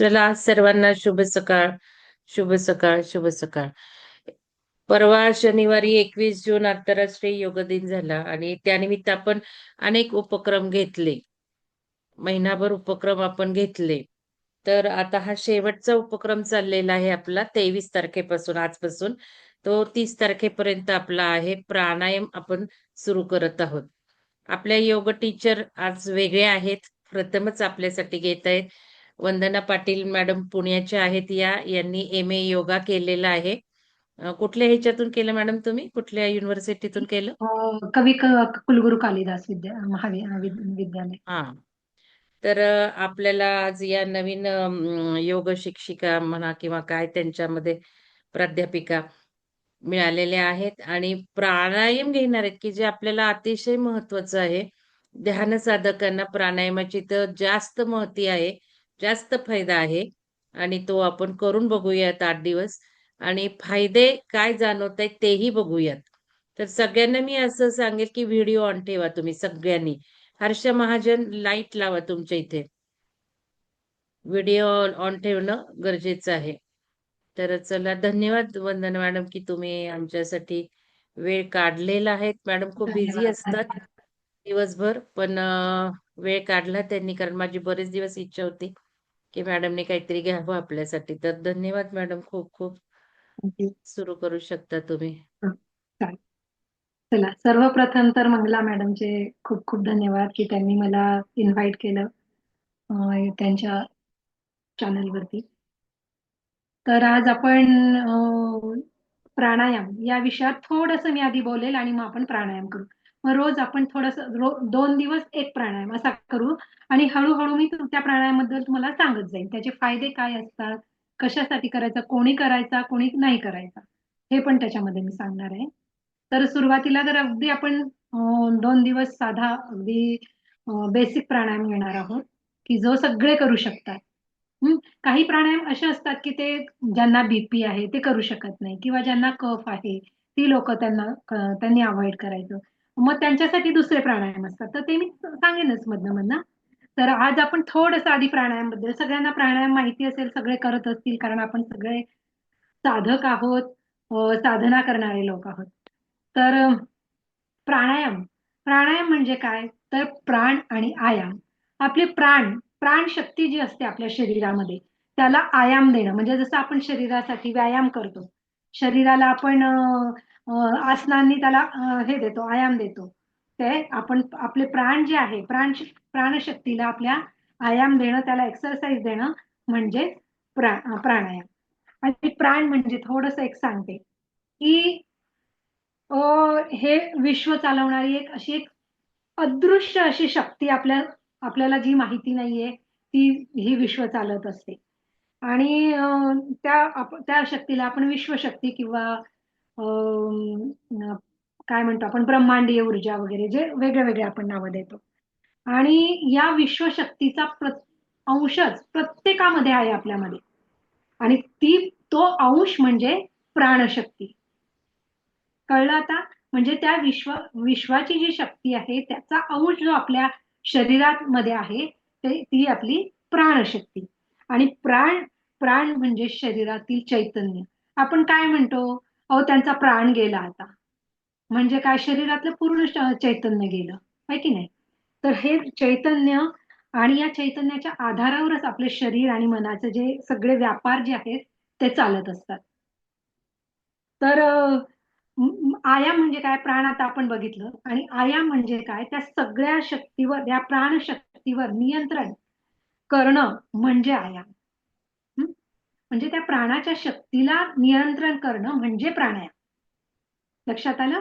आपल्याला सर्वांना शुभ सकाळ शुभ सकाळ शुभ सकाळ. परवा शनिवारी एकवीस जून आंतरराष्ट्रीय योग दिन झाला आणि त्यानिमित्त आपण अनेक उपक्रम घेतले. महिनाभर उपक्रम आपण घेतले. तर आता हा शेवटचा उपक्रम चाललेला आहे आपला तेवीस तारखेपासून आजपासून. तो तीस तारखेपर्यंत आपला आहे प्राणायाम आपण सुरू करत आहोत. आपल्या योग टीचर आज वेगळे आहेत प्रथमच आपल्यासाठी घेत आहेत. वंदना पाटील मॅडम पुण्याच्या आहेत या यांनी एम ए योगा केलेला आहे. कुठल्या ह्याच्यातून केलं मॅडम तुम्ही? कुठल्या युनिव्हर्सिटीतून केलं? कवी कुलगुरू कालिदास विद्या महाविद्यालय हा. तर आपल्याला आज या नवीन योग शिक्षिका म्हणा किंवा काय त्यांच्यामध्ये प्राध्यापिका मिळालेल्या आहेत आणि प्राणायाम घेणार आहेत की जे आपल्याला अतिशय महत्वाचं आहे. ध्यान साधकांना प्राणायामाची तर जास्त महती आहे. जास्त फायदा आहे. आणि तो आपण करून बघूयात आठ दिवस. आणि फायदे काय जाणवत आहेत तेही बघूयात. तर सगळ्यांना मी असं सांगेल की व्हिडिओ ऑन ठेवा तुम्ही सगळ्यांनी. हर्ष महाजन लाइट लावा तुमच्या इथे. व्हिडिओ ऑन ठेवणं गरजेचं आहे. तर चला धन्यवाद वंदन मॅडम की तुम्ही आमच्यासाठी वेळ काढलेला आहे. मॅडम खूप बिझी असतात दिवसभर पण वेळ काढला त्यांनी कारण माझी बरेच दिवस इच्छा होती. की मॅडमने काहीतरी घ्यावं आपल्यासाठी. तर धन्यवाद मॅडम खूप खूप. सुरू करू शकता तुम्ही. चला सर्वप्रथम तर मंगला मॅडमचे खूप खूप धन्यवाद की त्यांनी मला इन्व्हाइट केलं त्यांच्या चॅनलवरती तर आज आपण प्राणायाम या विषयात थोडस मी आधी बोलेल आणि मग आपण प्राणायाम करू. मग रोज आपण थोडस रो दोन दिवस एक प्राणायाम असा करू आणि हळूहळू मी त्या प्राणायामाबद्दल तुम्हाला सांगत जाईल त्याचे फायदे काय असतात? कशासाठी करायचा? कोणी करायचा? कोणी नाही करायचा? हे पण त्याच्यामध्ये मी सांगणार आहे. तर सुरुवातीला तर अगदी आपण दोन दिवस साधा अगदी बेसिक प्राणायाम घेणार आहोत की जो सगळे करू शकतात. काही प्राणायाम असे असतात की ते ज्यांना बीपी आहे ते करू शकत नाही किंवा ज्यांना कफ आहे ती लोक त्यांना त्यांनी अवॉइड करायचं. मग त्यांच्यासाठी दुसरे प्राणायाम असतात. तर ते मी सांगेनच मधनं मधनं. तर आज आपण थोडस आधी प्राणायामबद्दल सगळ्यांना प्राणायाम माहिती असेल सगळे करत असतील कारण आपण सगळे साधक आहोत साधना करणारे लोक आहोत. तर प्राणायाम. प्राणायाम म्हणजे काय? तर प्राण आणि आयाम. आपले प्राण प्राणशक्ती जी असते आपल्या शरीरामध्ये त्याला आयाम देणं. म्हणजे जसं आपण शरीरासाठी व्यायाम करतो शरीराला आपण आसनांनी त्याला हे देतो आयाम देतो. ते आपण आपले प्राण जे आहे प्राण प्राणशक्तीला आपल्या आयाम देणं त्याला एक्सरसाइज देणं म्हणजे प्रा प्राणायाम. आणि प्राण म्हणजे थोडस एक सांगते की हे विश्व चालवणारी एक अशी एक अदृश्य अशी शक्ती आपल्या आपल्याला जी माहिती नाहीये ती ही विश्व चालत असते. आणि त्या त्या शक्तीला आपण विश्वशक्ती किंवा काय म्हणतो आपण ब्रह्मांडीय ऊर्जा वगैरे जे वेगळे वेगळे आपण नावं देतो. आणि या विश्वशक्तीचा प्र अंशच प्रत्येकामध्ये आहे आपल्यामध्ये. आणि ती तो अंश म्हणजे प्राणशक्ती. कळलं आता? म्हणजे त्या विश्व विश्वाची जी शक्ती आहे त्याचा अंश जो आपल्या शरीरात मध्ये आहे ते ती आपली प्राणशक्ती. आणि प्राण प्राण म्हणजे शरीरातील चैतन्य. आपण काय म्हणतो? अहो त्यांचा प्राण गेला आता. म्हणजे काय? शरीरातलं पूर्ण चैतन्य गेलं. आहे की नाही? तर हे चैतन्य आणि या चैतन्याच्या आधारावरच आपले शरीर आणि मनाचे जे सगळे व्यापार जे आहेत ते चालत असतात. तर आया म्हणजे काय? प्राण आता आपण बघितलं. आणि आया म्हणजे काय? त्या सगळ्या शक्तीवर या प्राणशक्तीवर नियंत्रण करणं म्हणजे आया. म्हणजे त्या प्राणाच्या शक्तीला नियंत्रण करणं म्हणजे प्राणायाम. लक्षात आलं?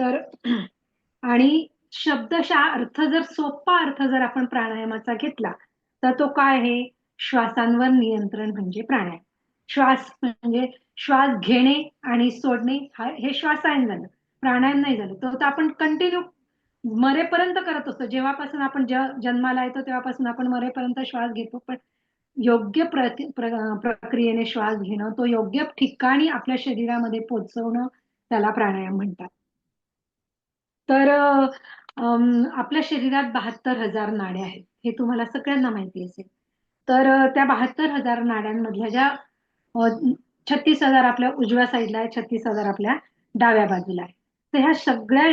तर आणि शब्दशा अर्थ जर सोपा अर्थ जर आपण प्राणायामाचा घेतला तर तो काय आहे? श्वासांवर नियंत्रण म्हणजे प्राणायाम. श्वास म्हणजे श्वास घेणे आणि सोडणे हे श्वासायन झालं. प्राणायाम नाही झालं. तर आपण कंटिन्यू मरेपर्यंत करत असतो. जेव्हापासून आपण जन्माला येतो तेव्हापासून आपण मरेपर्यंत श्वास घेतो. पण योग्य प्रक्रियेने श्वास घेणं तो योग्य ठिकाणी आपल्या शरीरामध्ये पोचवणं त्याला प्राणायाम म्हणतात. तर आपल्या शरीरात बहात्तर हजार नाड्या आहेत हे तुम्हाला सगळ्यांना माहिती असेल. तर त्या बहात्तर हजार नाड्यांमधल्या ज्या छत्तीस हजार आपल्या उजव्या साईडला आहे छत्तीस हजार आपल्या डाव्या बाजूला आहे. तर ह्या सगळ्या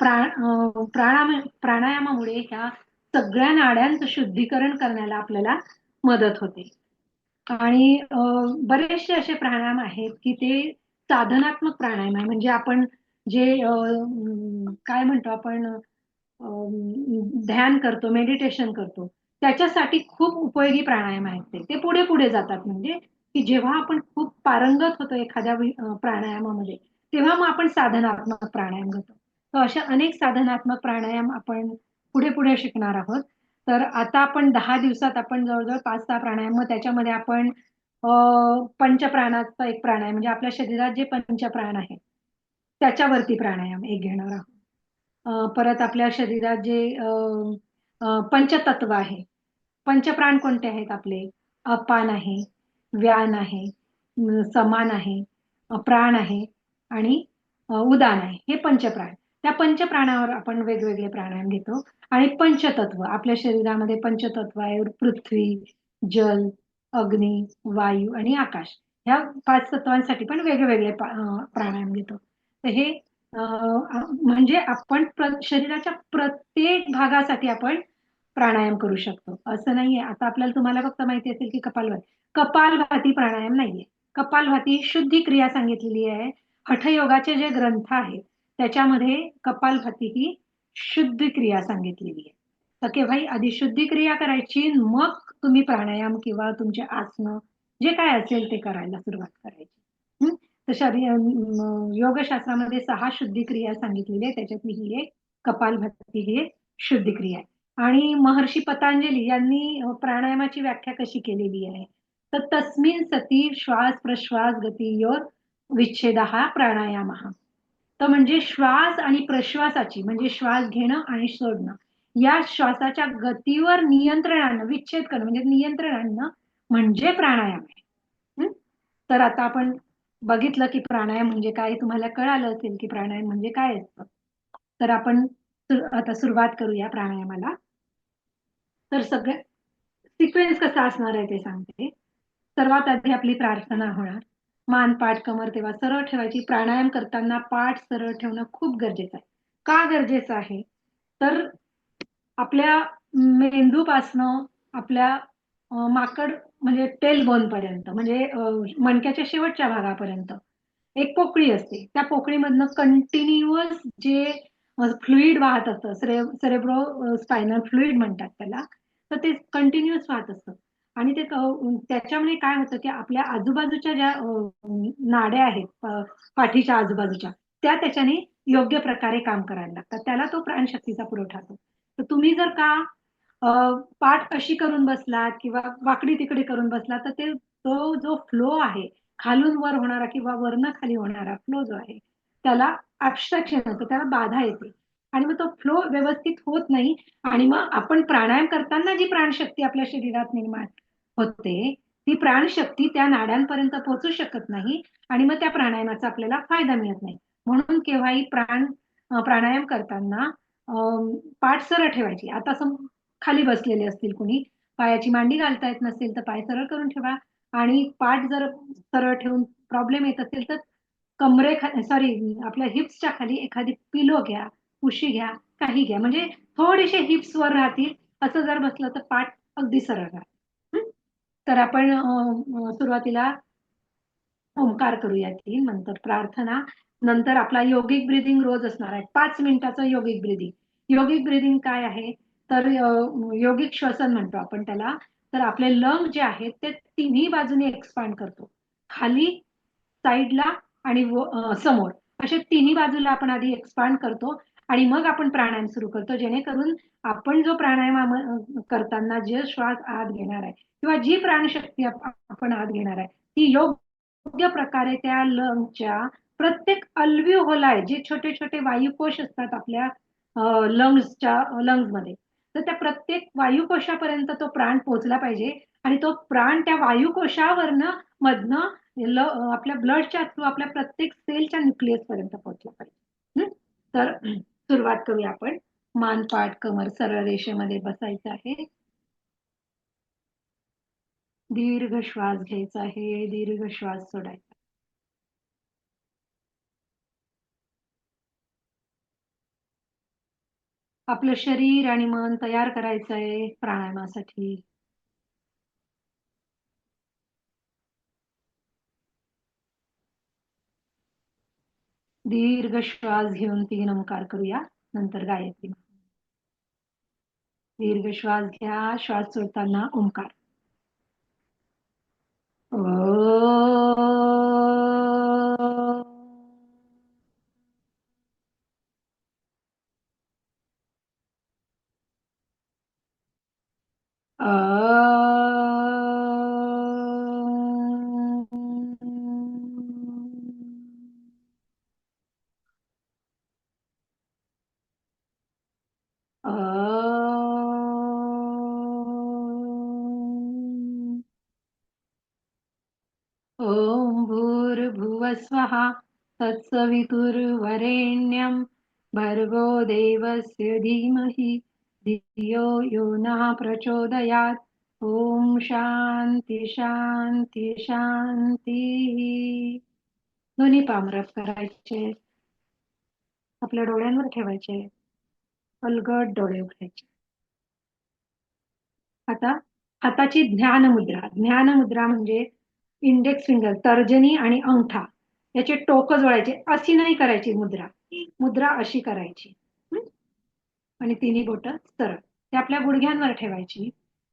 प्राण प्राणायामामुळे ह्या सगळ्या नाड्यांचं शुद्धीकरण करण्याला आपल्याला मदत होते. आणि बरेचसे असे प्राणायाम आहेत की ते साधनात्मक प्राणायाम आहे. म्हणजे आपण जे काय म्हणतो आपण ध्यान करतो मेडिटेशन करतो त्याच्यासाठी खूप उपयोगी प्राणायाम आहेत ते. ते पुढे पुढे जातात. म्हणजे की जेव्हा आपण खूप पारंगत होतो एखाद्या प्राणायामामध्ये तेव्हा मग आपण साधनात्मक प्राणायाम घेतो तर अशा अनेक साधनात्मक प्राणायाम आपण पुढे पुढे शिकणार आहोत. तर आता आपण दहा दिवसात आपण जवळजवळ पाच सहा प्राणायाम मग त्याच्यामध्ये आपण पंचप्राणाचा एक प्राणायाम म्हणजे आपल्या शरीरात जे पंचप्राण आहे त्याच्यावरती प्राणायाम एक घेणार आहोत. परत आपल्या शरीरात जे पंचतत्व आहे पंचप्राण कोणते आहेत आपले? अपान आहे व्यान आहे समान आहे प्राण आहे आणि उदान आहे हे पंचप्राण. त्या पंचप्राणावर आपण वेगवेगळे प्राणायाम घेतो. आणि पंचतत्व आपल्या शरीरामध्ये पंचतत्व आहे. पृथ्वी जल अग्नी वायू आणि आकाश ह्या पाच तत्वांसाठी पण वेगवेगळे प्राणायाम घेतो. तर हे म्हणजे आपण प्र- शरीराच्या प्रत्येक भागासाठी आपण प्राणायाम करू शकतो. असं नाहीये. आता आपल्याला तुम्हाला फक्त माहिती असेल की कपालभाती. कपालभाती प्राणायाम नाहीये. कपालभाती शुद्धी क्रिया सांगितलेली आहे. हठयोगाचे जे ग्रंथ आहेत त्याच्यामध्ये कपालभाती ही शुद्ध क्रिया सांगितलेली आहे. तर केव्हाही आधी शुद्धी क्रिया करायची मग तुम्ही प्राणायाम किंवा तुमचे आसनं जे काय असेल ते करायला सुरुवात करायची. तर शरीर योगशास्त्रामध्ये सहा शुद्धी क्रिया सांगितलेली आहे. त्याच्यातली ही एक कपालभाती ही एक शुद्धी क्रिया आहे. आणि महर्षी पतंजली यांनी प्राणायामाची व्याख्या कशी केलेली आहे? तर तस्मिन सती श्वास प्रश्वास गती योर विच्छेद हा प्राणायाम. हा तर म्हणजे श्वास आणि प्रश्वासाची म्हणजे श्वास घेणं आणि सोडणं. या श्वासाच्या गतीवर नियंत्रण आणणं विच्छेद करणं म्हणजे नियंत्रण आणणं म्हणजे प्राणायाम आहे. तर आता आपण बघितलं की प्राणायाम म्हणजे काय? तुम्हाला कळालं असेल की प्राणायाम म्हणजे काय असतं. तर आपण आता सुरुवात करूया प्राणायामाला. तर सगळं सिक्वेन्स कसा असणार आहे ते सांगते. सर्वात आधी आपली प्रार्थना होणार. मान पाठ कमर तेव्हा सरळ ठेवायची. प्राणायाम करताना पाठ सरळ ठेवणं खूप गरजेचं आहे. का गरजेचं आहे? तर आपल्या मेंदूपासनं आपल्या माकड म्हणजे टेल बोन पर्यंत म्हणजे मणक्याच्या शेवटच्या भागापर्यंत एक पोकळी असते. त्या पोकळीमधनं कंटिन्युअस जे फ्लुईड वाहत असतं सेरेब्रो स्पायनल फ्लुईड म्हणतात त्याला तर ते कंटिन्युअस वाहत असतं. आणि ते त्याच्यामुळे काय होतं की आपल्या आजूबाजूच्या ज्या नाड्या आहेत पाठीच्या आजूबाजूच्या त्या त्याच्याने योग्य प्रकारे काम करायला लागतात. त्याला तो प्राणशक्तीचा पुरवठा होतो तर तुम्ही जर का पाठ अशी करून बसलात किंवा वाकडी तिकडे करून बसलात तर ते तो जो फ्लो आहे खालून वर होणारा किंवा वरनं खाली होणारा फ्लो जो आहे त्याला ऍबस्ट्रॅक्शन होतं त्याला बाधा येते. आणि मग तो फ्लो व्यवस्थित होत नाही आणि मग आपण प्राणायाम करताना जी प्राणशक्ती आपल्या शरीरात निर्माण होते ती प्राणशक्ती त्या नाड्यांपर्यंत पोहोचू शकत नाही आणि मग त्या प्राणायामाचा आपल्याला फायदा मिळत नाही. म्हणून केव्हाही प्राण प्राणायाम करताना पाठ सरळ ठेवायची. आता सम खाली बसलेले असतील कुणी पायाची मांडी घालता येत नसेल तर पाय सरळ करून ठेवा आणि पाठ जर सरळ ठेवून प्रॉब्लेम येत असेल तर कमरे सॉरी आपल्या हिप्सच्या खाली एखादी पिलो घ्या उशी घ्या काही घ्या. म्हणजे थोडेसे हिप्स वर राहतील असं जर बसलं तर पाठ अगदी सरळ राहतील. तर आपण सुरुवातीला ओंकार करूया तीन नंतर प्रार्थना. नंतर आपला योगिक ब्रिदिंग रोज असणार आहे. पाच मिनिटाचं योगिक ब्रिदिंग योगिक ब्रिदिंग काय आहे? तर योगिक श्वसन म्हणतो आपण त्याला. तर आपले लंग जे आहेत ते तिन्ही बाजूने एक्सपांड करतो. खाली साईडला आणि समोर. असे तिन्ही बाजूला आपण आधी एक्सपांड करतो. आणि मग आपण प्राणायाम सुरू करतो जेणेकरून आपण जो प्राणायाम करताना जे श्वास आत घेणार आहे किंवा जी प्राणशक्ती आपण आत घेणार आहे ती योग्य प्रकारे त्या लंगच्या प्रत्येक अल्व्हिओलाय जे छोटे छोटे वायुकोश असतात आपल्या लंग्सच्या लंग्समध्ये. तर त्या प्रत्येक वायुकोशापर्यंत तो प्राण पोहोचला पाहिजे आणि तो प्राण त्या वायुकोशावरनं मधनं ल- आपल्या ब्लडच्या थ्रू आपल्या प्रत्येक सेलच्या न्यूक्लियस पर्यंत पोहोचला पाहिजे. तर सुरुवात करूया आपण. मान पाठ कमर सरळ रेषेमध्ये बसायचं आहे. दीर्घ श्वास घ्यायचा आहे. दीर्घ श्वास सोडायचा. आपलं शरीर आणि मन तयार करायचं आहे प्राणायामासाठी. दीर्घ श्वास घेऊन तीन ओंकार करूया. नंतर गायत्री. दीर्घ श्वास घ्या. श्वास सोडताना ओंकार. ओ. भूर्भुवस्वः तत्सवितुर्वरेण्यं भर्गो देवस्य धीमहि। धियो यो नः प्रचोदयात्। ॐ शांती शांती शांती दोन्ही पामरप करायचे। आपल्या डोळ्यांवर ठेवायचे। अलगट डोळे उघडायचे। आता हाताची ध्यान मुद्रा ध्यान मुद्रा म्हणजे इंडेक्स फिंगर तर्जनी आणि अंगठा। याचे टोक जोडायचे. अशी नाही करायची मुद्रा. मुद्रा अशी करायची. आणि तिन्ही बोट सरळ. ते आपल्या गुडघ्यांवर ठेवायची.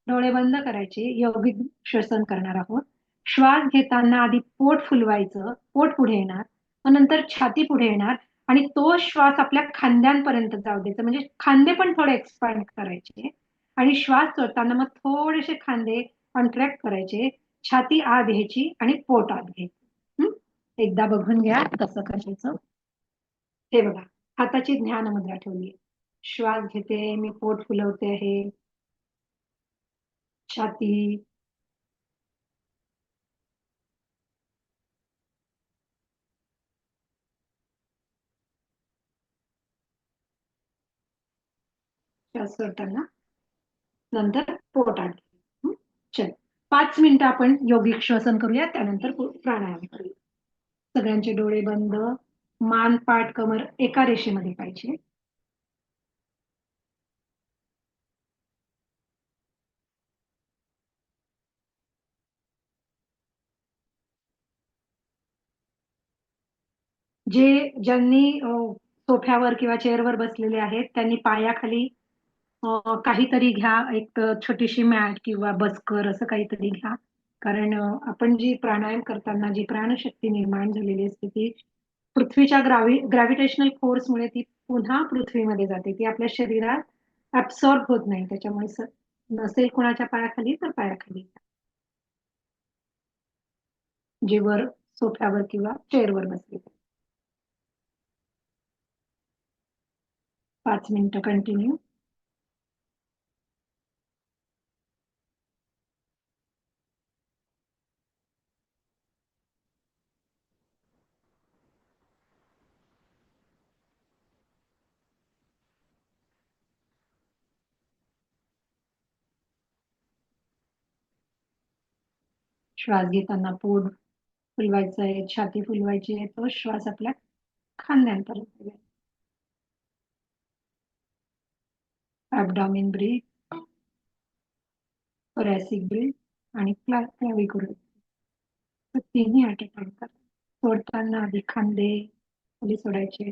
डोळे बंद करायचे. योगिक श्वसन करणार आहोत. श्वास घेताना आधी पोट फुलवायचं. पोट पुढे येणार. मग नंतर छाती पुढे येणार. आणि तो श्वास आपल्या खांद्यांपर्यंत जाऊ द्यायचा. म्हणजे खांदे पण थोडे एक्सपांड करायचे. आणि श्वास सोडताना मग थोडेसे खांदे कॉन्ट्रॅक्ट करायचे. छाती आत घ्यायची आणि पोट आत घ्यायचं. एकदा बघून घ्या कसं कशाचं हे बघा हाताची ध्यान मुद्रा ठेवली श्वास घेते मी पोट फुलवते आहे. छाती. श्वास सोडताना नंतर पोट आठ चल पाच मिनिटं आपण योगिक श्वसन करूया त्यानंतर प्राणायाम करूया. सगळ्यांचे डोळे बंद मान पाठ कमर एका रेषेमध्ये पाहिजे. जे ज्यांनी सोफ्यावर किंवा चेअरवर बसलेले आहेत त्यांनी पायाखाली काहीतरी घ्या एक छोटीशी मॅट किंवा बसकर असं काहीतरी घ्या. कारण आपण जी प्राणायाम करताना जी प्राणशक्ती निर्माण झालेली असते ती पृथ्वीच्या ग्रावी ग्रॅव्हिटेशनल फोर्समुळे ती पुन्हा पृथ्वीमध्ये जाते. ती आपल्या शरीरात ऍब्सॉर्ब होत नाही. त्याच्यामुळे नसेल कोणाच्या पायाखाली तर पायाखाली. जीवर वर सोफ्यावर किंवा चेअरवर बसले. पाच मिनिटं कंटिन्यू. श्वास घेताना पोट फुलवायचा आहे छाती फुलवायची आहे तो श्वास आपल्या खांद्यांपर्यंत ऍबडॉमिन ब्रीथ फोरॅसिक ब्रीथ आणि क्लॅव्हिकुलर तर तिन्ही अट टाइम करा. सोडताना आधी खांदे खाली सोडायचे.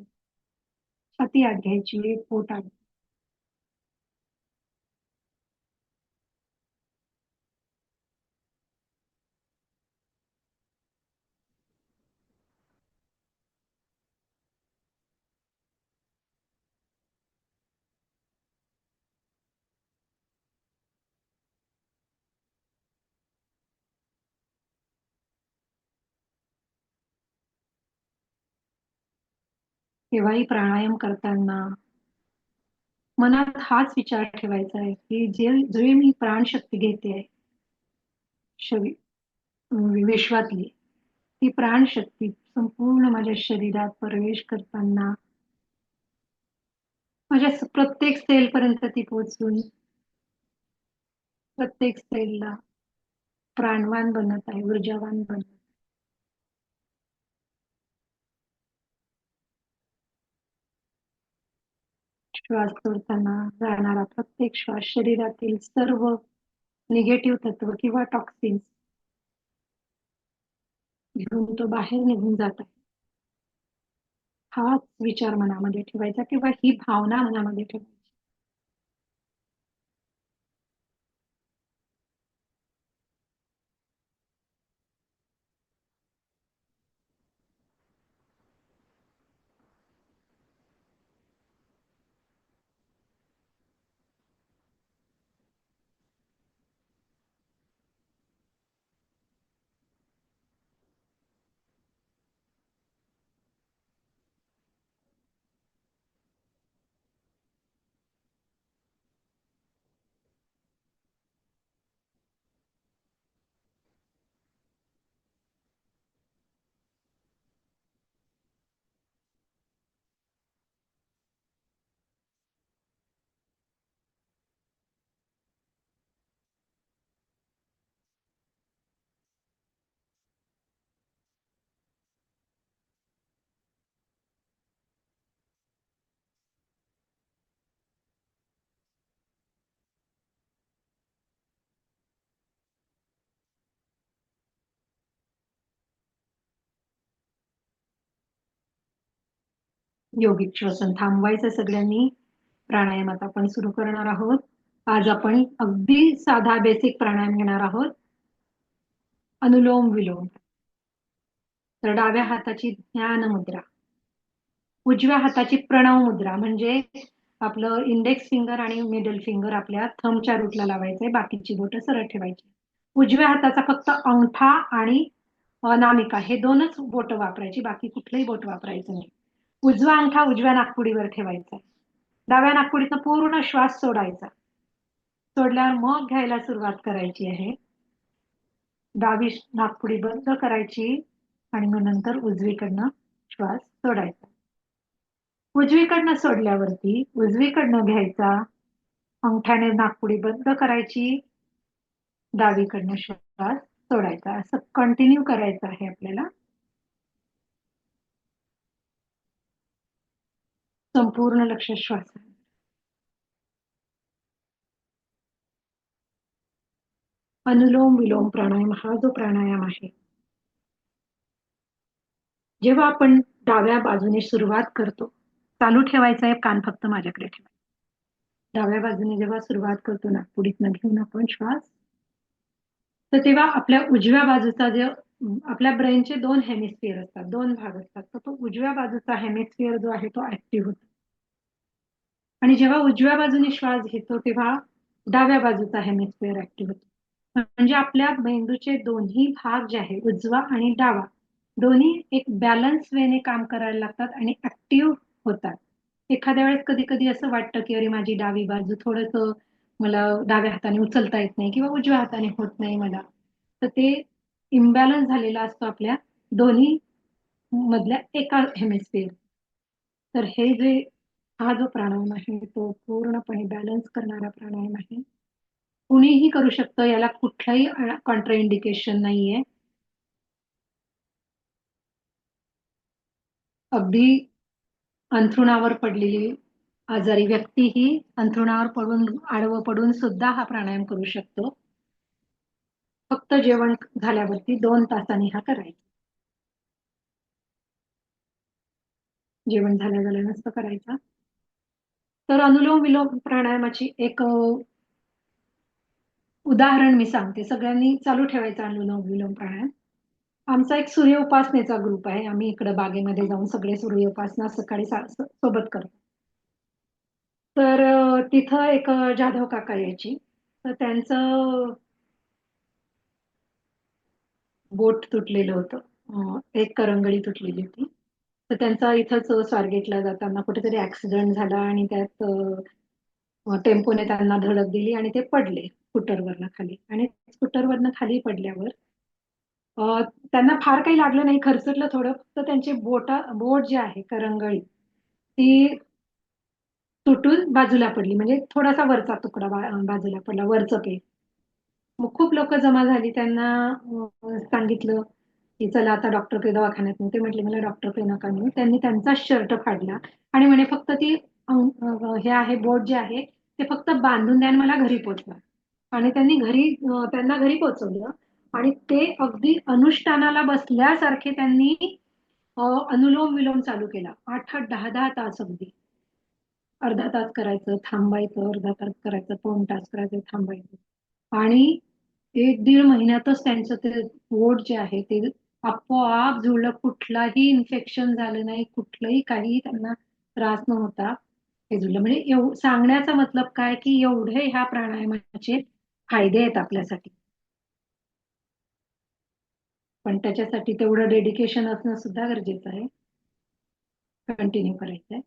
छाती आत घ्यायची पोट आत केव्हाही प्राणायाम करताना मनात हाच विचार ठेवायचा आहे की जे जे मी प्राणशक्ती घेते आहे विश्वातली ती प्राणशक्ती संपूर्ण माझ्या शरीरात प्रवेश करताना माझ्या प्रत्येक सेल पर्यंत ती पोचून प्रत्येक सेलला प्राणवान बनत आहे ऊर्जावान बनत श्वास सोडताना जाणारा प्रत्येक श्वास शरीरातील सर्व निगेटिव्ह तत्व किंवा टॉक्सिन्स घेऊन तो बाहेर निघून जात आहे. हाच विचार मनामध्ये ठेवायचा किंवा ही भावना मनामध्ये ठेवायची. योगिक श्वसन थांबवायचं सगळ्यांनी. प्राणायामात आपण सुरू करणार आहोत. आज आपण अगदी साधा बेसिक प्राणायाम घेणार आहोत. अनुलोम विलोम. तर डाव्या हाताची ध्यान मुद्रा. उजव्या हाताची प्रणव मुद्रा म्हणजे आपलं इंडेक्स फिंगर आणि मिडल फिंगर आपल्या थंबच्या रूटला लावायचंय बाकीची बोटं सरळ ठेवायची. उजव्या हाताचा फक्त अंगठा आणि अनामिका हे दोनच बोट वापरायची बाकी कुठलंही बोट वापरायचं नाही. उजवा अंगठा उजव्या नागपुडीवर ठेवायचा. डाव्या नागपुडीचा पूर्ण श्वास सोडायचा. सोडल्यावर मग घ्यायला सुरुवात करायची आहे. डावी नागपुडी बंद करायची आणि मग नंतर उजवीकडनं श्वास सोडायचा. उजवीकडनं सोडल्यावरती उजवीकडनं घ्यायचा. अंगठ्याने नागपुडी बंद करायची. डावीकडनं श्वास सोडायचा. असं कंटिन्यू करायचं आहे आपल्याला. संपूर्ण लक्ष श्वास. अनुलोम विलोम प्राणायाम हा जो प्राणायाम आहे. जेव्हा आपण डाव्या बाजूने सुरुवात करतो चालू ठेवायचा आहे कान फक्त माझ्याकडे ठेवा. डाव्या बाजूने जेव्हा सुरुवात करतो ना नागपुडीतनं घेऊन आपण श्वास. तर तेव्हा आपल्या उजव्या बाजूचा जे आपल्या ब्रेनचे दोन हेमिस्फिअर असतात दोन भाग असतात. तर तो उजव्या बाजूचा हेमिस्फिअर जो आहे तो ऍक्टिव्ह होतो. आणि जेव्हा उजव्या बाजूने श्वास घेतो तेव्हा डाव्या बाजूचा हेमिस्फिअर ऍक्टिव्ह होतो. म्हणजे आपल्या मेंदूचे दोन्ही भाग जे आहे उजवा आणि डावा दोन्ही एक बॅलन्स वेने काम करायला लागतात आणि ऍक्टिव्ह होतात. एखाद्या वेळेस कधी कधी असं वाटतं की अरे माझी डावी बाजू थोडस मला डाव्या हाताने उचलता येत नाही किंवा उजव्या हाताने होत नाही मला. तर ते इम्बॅलन्स झालेला असतो आपल्या दोन्ही मधल्या एका हेमिस्फिअर तर हे जे हा जो प्राणायाम आहे तो पूर्णपणे बॅलन्स करणारा प्राणायाम आहे. कुणीही करू शकतं याला कुठलंही कॉन्ट्राइंडिकेशन नाहीये. अगदी अंथरुणावर पडलेली आजारी व्यक्ती ही अंथरुणावर पडून आडवं पडून सुद्धा हा प्राणायाम करू शकतो. फक्त जेवण झाल्यावरती दोन तासांनी हा करायचा. जेवण झाल्या झाल्या नसतं करायचा. तर अनुलोम विलोम प्राणायामाची एक उदाहरण मी सांगते. सगळ्यांनी चालू ठेवायचा अनुलोम विलोम प्राणायाम. आमचा एक सूर्य उपासनेचा ग्रुप आहे. आम्ही इकडे बागेमध्ये जाऊन सगळे सूर्य उपासना सकाळी सोबत करतो. तर तिथं एक जाधव काका यायची. तर त्यांचं बोट तुटलेलं होतं. एक करंगळी तुटलेली होती. तर त्यांचा इथंच स्वारगेटला जाताना कुठेतरी ऍक्सिडेंट झाला आणि त्यात टेम्पोने त्यांना धडक दिली आणि ते पडले स्कूटरवरनं खाली. आणि स्कूटरवरनं खाली पडल्यावर त्यांना फार काही लागलं नाही खर्चटलं थोडं फक्त त्यांची बोटा बोट जी आहे करंगळी ती तुटून बाजूला पडली. म्हणजे थोडासा वरचा तुकडा बाजूला पडला वरचं पे. मग खूप लोक जमा झाली. त्यांना सांगितलं की चला आता डॉक्टरकडे दवाखान्यात नेऊ. ते म्हटले मला डॉक्टरकडे नका नेऊ. त्यांनी त्यांचा शर्ट फाडला. आणि म्हणे फक्त ती हे आहे बोट जे आहे ते फक्त बांधून द्या आणि मला घरी पोचवा. आणि त्यांनी घरी त्यांना घरी पोचवलं. आणि ते अगदी अनुष्ठानाला बसल्यासारखे त्यांनी अनुलोम विलोम चालू केला. आठ आठ दहा दहा तास अगदी. अर्धा तास करायचं थांबायचं अर्धा तास करायचं दोन तास करायचं थांबायचं. आणि एक दीड महिन्यातच त्यांचं ते पोट जे आहे ते आपोआप जुळलं कुठलाही इन्फेक्शन झालं नाही कुठलंही काही त्यांना त्रास नव्हता हे जुळलं. म्हणजे एव सांगण्याचा मतलब काय की एवढे ह्या प्राणायामाचे फायदे आहेत आपल्यासाठी. पण त्याच्यासाठी तेवढं डेडिकेशन असणं सुद्धा गरजेचं आहे. कंटिन्यू करायचं आहे